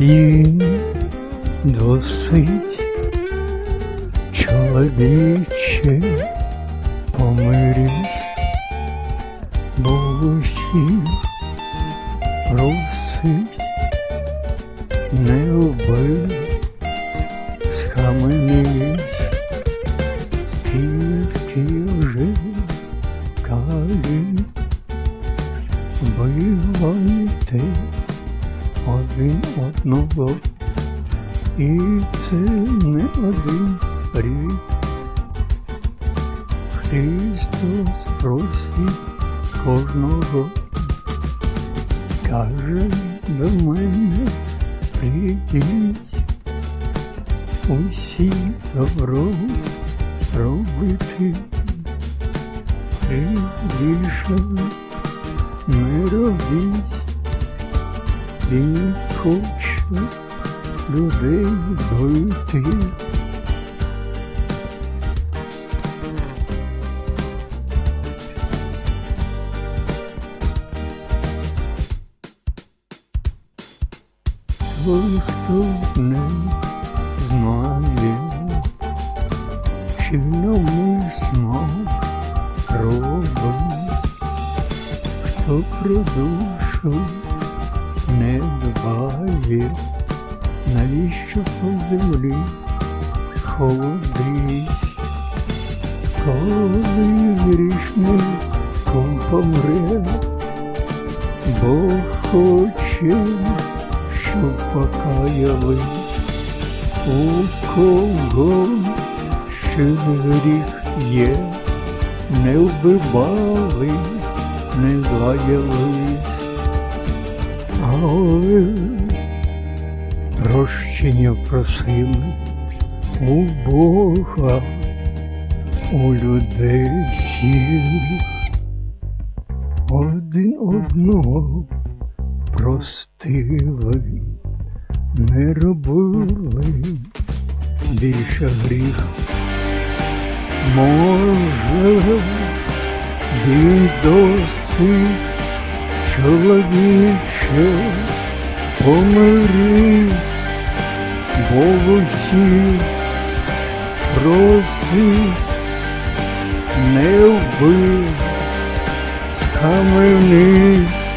Він досить чоловіче помирись, бо усіх просить не вбив, схаменись, скільки вже калі вбивайте один одного, і це не один рік. Христос просить кожного, каже до мене прийдіть, усі добро робити, і більше не робіть. Він хоче людей бити. Той, хто не знає, чи навмисно робить, хто про душу не дбає, навіщо по землі? Ходить, коли грішником помре, бо хоче, щоб покаялись, у кого ще гріх є, не вбивали, не лаялись. Але прощення просили у Бога, у людей всіх, один одного простили, не робили більше гріх. Може, він досить чоловіче помири, бо усі не вбив, схаменись,